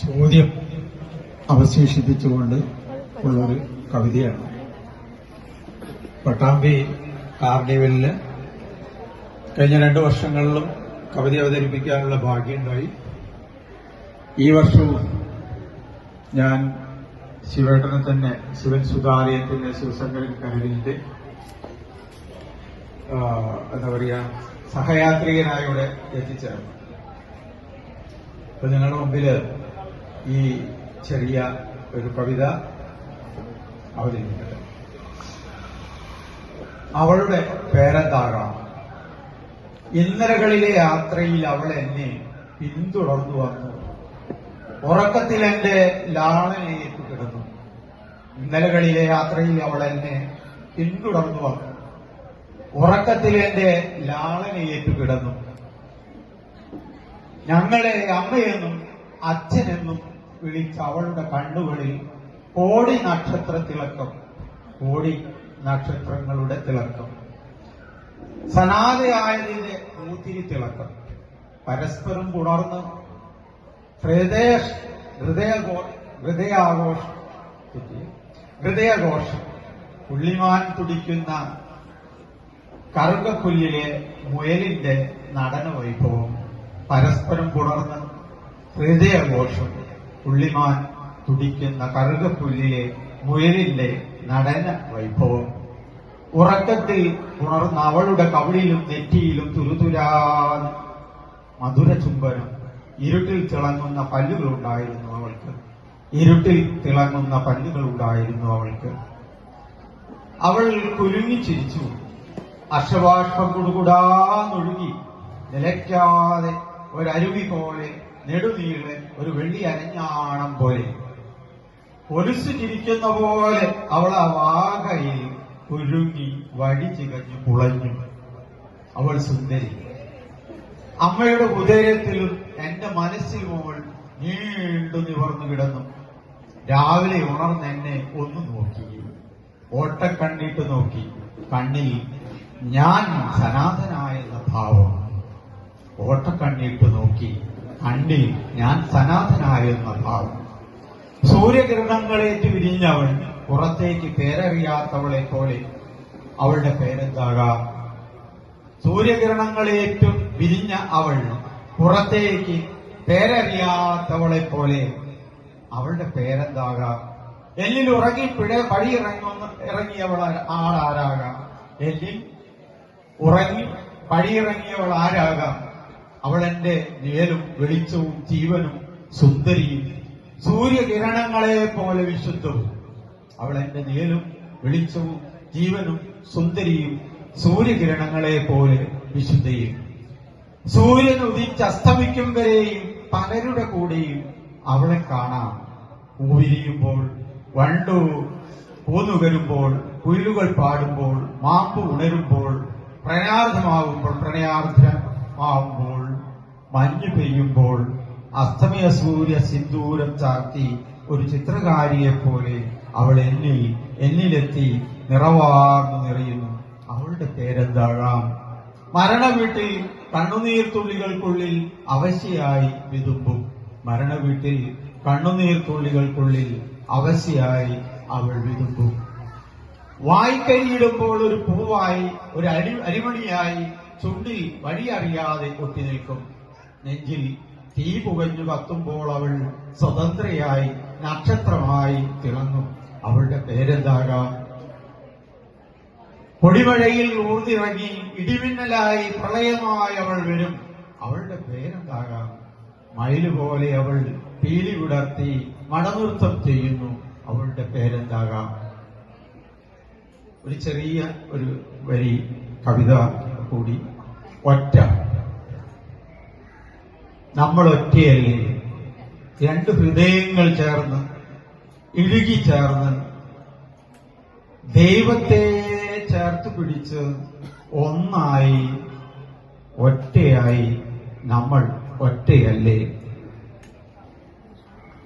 ചോദ്യം അവശേഷിപ്പിച്ചുകൊണ്ട് ഉള്ളൊരു കവിതയാണ്. പട്ടാമ്പി കാർണിവലിൽ കഴിഞ്ഞ രണ്ട് വർഷങ്ങളിലും കവിത അവതരിപ്പിക്കാനുള്ള ഭാഗ്യമുണ്ടായി. ഈ വർഷവും ഞാൻ ശിവേട്ടനെ തന്നെ ശിവൻ സുതാലയത്തിന്റെ ശിവശങ്കരൻ കരലിന്റെ ആ, എന്താ പറയുക സഹയാത്രികനായി ഇവിടെ എത്തിച്ചേർന്നു. അപ്പൊ നിങ്ങളുടെ മുമ്പിൽ ഈ ചെറിയ ഒരു കവിത അവതരിപ്പിക്കട്ടെ. അവളുടെ പേരെന്താകാം ഇന്നലകളിലെ യാത്രയിൽ അവൾ എന്നെ പിന്തുടർന്നു വന്നു. ഉറക്കത്തിൽ എന്റെ ലാളനയേറ്റു കിടന്നു. ഇന്നലകളിലെ യാത്രയിൽ അവൾ എന്നെ പിന്തുടർന്നു വന്നു. ഉറക്കത്തിൽ എന്റെ ലാളനയേറ്റു കിടന്നു. ഞങ്ങളെ അമ്മയെന്നും അച്ഛനെന്നും വിളിച്ച അവളുടെ കണ്ണുകളിൽ കോടി നക്ഷത്ര തിളക്കം കോടി നക്ഷത്രങ്ങളുടെ തിളക്കം. സനാതയായതിന്റെ മൂത്തിരി തിളക്കം. പരസ്പരം പുണർന്ന് ഹൃദയ ഹൃദയഘോ ഹൃദയാഘോഷം ഹൃദയഘോഷം. പുള്ളിമാൻ തുടിക്കുന്ന കറുകപ്പുല്ലിലെ മുയലിന്റെ നടന വൈഭവം പരസ്പരം പുണർന്ന് ഹൃദയഘോഷം. പുള്ളിമാൻ തുടിക്കുന്ന കറുകപ്പുല്ലിലെ മുയലിന്റെ നടന വൈഭവം. ഉറക്കത്തിൽ ഉണർന്ന അവളുടെ കവിളിലും നെറ്റിയിലും തുരുതുരാ മധുര ചുംബനം. ഇരുട്ടിൽ തിളങ്ങുന്ന പല്ലുകളുണ്ടായിരുന്നു അവൾക്ക്. ഇരുട്ടിൽ തിളങ്ങുന്ന പല്ലുകളുണ്ടായിരുന്നു അവൾക്ക്. അവൾ കുലുങ്ങിച്ചിരിച്ചു അശബാഷ്പം കുടുകുടാന്നൊഴുകി. നിലയ്ക്കാതെ ഒരരുവി പോലെ നെടുനീളെ ഒരു വെള്ളി അരഞ്ഞാണം പോലെ. ഒലിച്ചു ചിരിക്കുന്ന പോലെ അവൾ ആ വാകയിൽ കുരുങ്ങി വഴി ചികഞ്ഞു പുളഞ്ഞു. അവൾ സുന്ദരി. അമ്മയുടെ ഉദയത്തിലും എന്റെ മനസ്സിലും അവൾ നീണ്ടു നിവർന്നു കിടന്നു. രാവിലെ ഉണർന്ന് എന്നെ ഒന്ന് നോക്കി. ഓട്ടക്കണ്ണിട്ട് നോക്കി. കണ്ണിൽ ഞാൻ സനാതനായെന്ന ഭാവം. ഓട്ടക്കണ്ണിട്ട് നോക്കി. കണ്ണിൽ ഞാൻ സനാതനായെന്ന ഭാവം. സൂര്യകിരണങ്ങളേറ്റ് വിരിഞ്ഞവൾ പുറത്തേക്ക് പേരറിയാത്തവളെ പോലെ അവളുടെ പേരെന്താകാം? സൂര്യകിരണങ്ങളേറ്റും വിരിഞ്ഞ അവൾ പുറത്തേക്ക് പേരറിയാത്തവളെ പോലെ അവളുടെ പേരെന്താകാം? എല്ലിൽ ഉറങ്ങി പിഴ പടിയിറങ്ങുന്ന ഇറങ്ങിയവൾ ആ- ആളാരാകാം? എല്ലിൽ ഉറങ്ങി പടിയിറങ്ങിയവൾ ആരാകാം? അവൾ എന്റെ നിഴലും വെളിച്ചവും ജീവനും സുന്ദരിയും സൂര്യകിരണങ്ങളെ പോലെ വിശുദ്ധവും. അവൾ എന്റെ നിഴലും വെളിച്ചവും ജീവനും സുന്ദരിയും സൂര്യകിരണങ്ങളെ പോലെ വിശുദ്ധയും. സൂര്യൻ ഉദിച്ചസ്തമിക്കും വരെയും പലരുടെ കൂടെയും അവളെ കാണാം. പൂവിരിയുമ്പോൾ വണ്ടു പൂന്നുകരുമ്പോൾ കുയിലുകൾ പാടുമ്പോൾ മാമ്പ് ഉണരുമ്പോൾ പ്രണയാർദ്ധമാകുമ്പോൾ പ്രണയാർദ്ധമാകുമ്പോൾ മഞ്ഞു പെയ്യുമ്പോൾ അസ്തമയ സൂര്യ സിന്ദൂരം ചാർത്തി ഒരു ചിത്രകാരിയെ പോലെ അവൾ എന്നിൽ എന്നിലെത്തി നിറവാർന്നു നിറയുന്നു. അവളുടെ പേരെന്താഴാം? മരണവീട്ടിൽ കണ്ണുനീർ തുള്ളികൾക്കുള്ളിൽ അവശയായി വിതുമ്പും. മരണവീട്ടിൽ കണ്ണുനീർ തുള്ളികൾക്കുള്ളിൽ അവശയായി അവൾ വിതുമ്പും. വായിക്കരിയിടുമ്പോൾ ഒരു പൂവായി ഒരു അരി അരിമണിയായി ചുണ്ടിൽ വഴിയറിയാതെ കൊട്ടി നിൽക്കും. നെഞ്ചിൽ തീ പുകഞ്ഞു കത്തുമ്പോൾ അവൾ സ്വതന്ത്രയായി നക്ഷത്രമായി തിളങ്ങും. അവളുടെ പേരെന്താകാം? പൊടിമഴയിൽ ഊർന്നിറങ്ങി ഇടിമിന്നലായി പ്രളയമായി അവൾ വരും. അവളുടെ പേരെന്താകാം? മയിൽ പോലെ അവൾ പീലി വിടർത്തി മടനൃത്തം ചെയ്യുന്നു. അവളുടെ പേരെന്താകാം? ഒരു ചെറിയ ഒരു വരി കവിത കൂടി ഒറ്റ. നമ്മൾ ഒറ്റയല്ലേ? രണ്ട് ഹൃദയങ്ങൾ ചേർന്ന് ഇഴുകി ചേർന്ന് ദൈവത്തെ ചേർത്ത് പിടിച്ച് ഒന്നായി ഒറ്റയായി നമ്മൾ ഒറ്റയല്ലേ?